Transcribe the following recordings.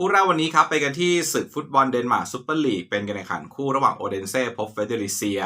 คู่แรกวันนี้ครับไปกันที่ศึกฟุตบอลเดนมาร์กซูเปอร์ลีกเป็นการแข่งขันคู่ระหว่างโอเดนเซ่พบเฟเดริเซีย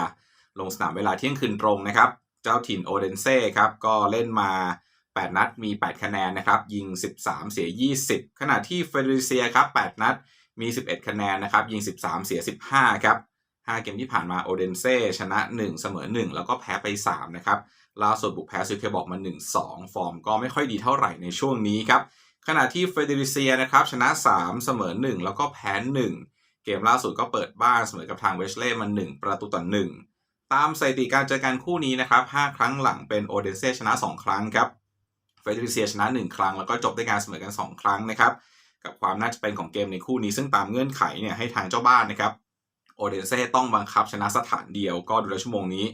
ลงสนามเวลาเที่ยงคืนตรงนะครับ เจ้าถิ่นโอเดนเซ่ครับก็เล่นมา 8 นัดมี 8 คะแนนนะครับ ยิง 13 เสีย 20 ขณะที่เฟเดริเซียครับ 8 นัดมี 11 คะแนนนะครับ ยิง 13 เสีย 15 ครับ 5 เกมที่ผ่านมาโอเดนเซ่ชนะ 1 เสมอ 1 แล้วก็แพ้ไป 3 นะครับล่าสุดบุกแพ้ซูเคบอกมา 1-2 ฟอร์มก็ไม่ค่อยดีเท่าไหร่ในช่วงนี้ครับ ขณะที่เฟเดริเซียนะครับชนะ 3 เสมอ 1 แล้วก็แพ้ 1 เกมล่าสุดก็เปิดบ้านเสมอกับทางเวชเล่มา1ประตูต่อ 1 ตามสถิติการเจอกันคู่นี้นะครับ 5 ครั้งหลังเป็นโอเดนเซ่ชนะ 2 ครั้งครับเฟเดริเซียชนะ 1 ครั้งแล้วก็จบด้วยการเสมอกัน 2 ครั้งนะครับกับความน่าจะเป็นของเกมในคู่นี้ซึ่งตามเงื่อนไขเนี่ยให้ทางเจ้าบ้านนะครับโอเดนเซ่ต้องบังคับชนะสถานเดียวก็ดูแล้วชั่วโมงนี้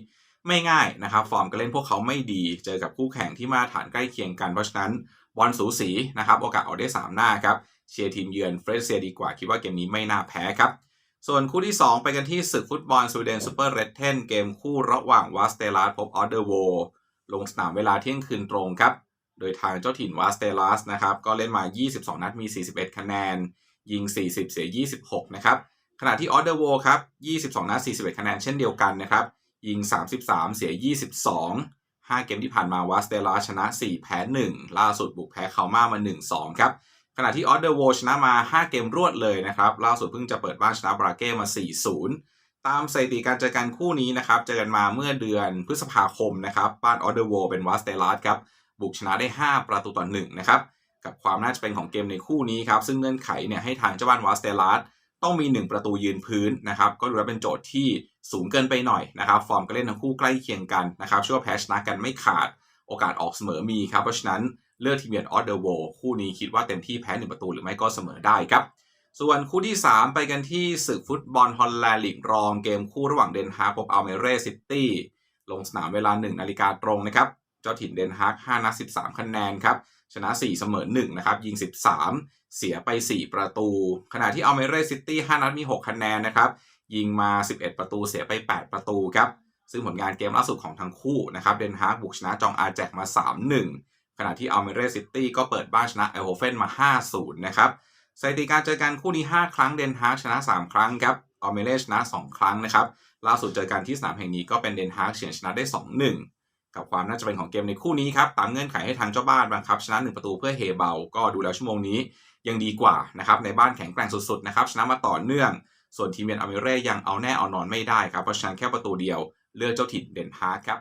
ไม่ง่ายนะครับ ฟอร์มการเล่นพวกเขาไม่ดี เจอกับคู่แข่งที่มาตรฐานใกล้เคียงกันเพราะฉะนั้น บอลสูสีนะครับโอกาสออกได้ 3 หน้าครับเชียร์ทีมเยือนเฟรเซียดีกว่า คิดว่าเกมนี้ไม่น่าแพ้ครับ ส่วนคู่ที่ 2 ไปกันที่ศึกฟุตบอลสวีเดนซูเปอร์เรดเทนเกมคู่ระหว่างวาสเตลัสพบออเดอร์โวลงสนามเวลาเที่ยงคืนตรงครับ โดยทางเจ้าถิ่นวาสเตลัสนะครับก็เล่นมา 22 นัดมี 41 คะแนน ยิง 40 เสีย 26 นะครับ ขณะที่ออเดอร์โวครับ 22 นัด 41 คะแนนเช่นเดียวกันนะครับ ยิง 33 เสีย 22 5 เกมที่ผ่านมาวาสเตลาชนะ 4 แพ้ 1 ล่าสุดบุกแพ้เขามามา 1-2 ครับ ขณะที่ออเดอร์โวชนะมา 5 เกมรวดเลยนะครับ ล่าสุดเพิ่งจะเปิดบ้านชนะบราเก้มา 4-0 ตามสถิติการเจอกันคู่นี้นะครับ เจอกันมาเมื่อเดือนพฤษภาคมนะครับ บ้านออเดอร์โวเป็นวาสเตลัสครับ บุกชนะได้ 5 ประตูต่อ1นะครับ กับความน่าจะเป็นของเกมในคู่นี้ครับ ซึ่งเงื่อนไขเนี่ยให้ทางเจ้าบ้านวาสเตลัสต้องมี 1 ประตูยืนพื้นนะครับ ก็ดูแล้วเป็นโจทย์ที่ สูงเกินไปหน่อยนะครับฟอร์มการเล่นทั้งคู่ใกล้เคียงกันนะครับชื่อว่าแพ้ชนะกันไม่ขาดโอกาสออกเสมอมีครับเพราะฉะนั้นเลือกทีมเยือนออเดอร์โวคู่นี้คิดว่าเต็มที่แพ้1ประตูหรือไม่ก็เสมอได้ครับ ส่วนคู่ที่ 3 ไปกันที่ศึกฟุตบอลฮอลแลนด์ลีกรองเกมคู่ระหว่างเดนฮาร์กพบอัลเมเรซิตี้ลงสนามเวลา 1 นาฬิกาตรงนะครับเจ้าถิ่นเดนฮาร์ก5นัด13 คะแนนครับชนะ 4 เสมอ1นะครับยิง 13 เสียไป 4 ประตู ขณะที่อัลเมเรซิตี้5นัดมี 6 คะแนนนะครับ ยิงมา 11 ประตูเสียไป 8 ประตูครับ ซึ่งผลงานเกมล่าสุดของทั้งคู่นะครับ เดนฮาร์กบุกชนะจองอาแจกมา 3-1 ขณะที่อัลเมเรซิตี้ก็เปิดบ้านชนะเอลโฮเฟนมา 5-0 นะครับสถิติการเจอกันคู่นี้ 5 ครั้ง เดนฮาร์กชนะ 3 ครั้งครับอัลเมเรชนะ 2 ครั้งนะครับ ล่าสุดเจอกันที่สนามแห่งนี้ก็เป็นเดนฮาร์กเฉือนชนะได้ 2-1 กับความน่าจะเป็นของเกมในคู่นี้ครับ ตามเงื่อนไขให้ทางเจ้าบ้านบังคับ ชนะ 1 ประตูเพื่อเฮเบา ก็ดูแล้วชั่วโมงนี้ยังดีกว่านะครับ ในบ้านแข็งแกร่งสุดๆนะครับ ชนะมาต่อเนื่อง ส่วนทีมเยือนอเมเร่ยังเอาแน่เอานอนไม่ได้ครับเพราะฉะนั้นแค่ประตูเดียวเลือกเจ้าถิ่นเดนฮาร์ครับ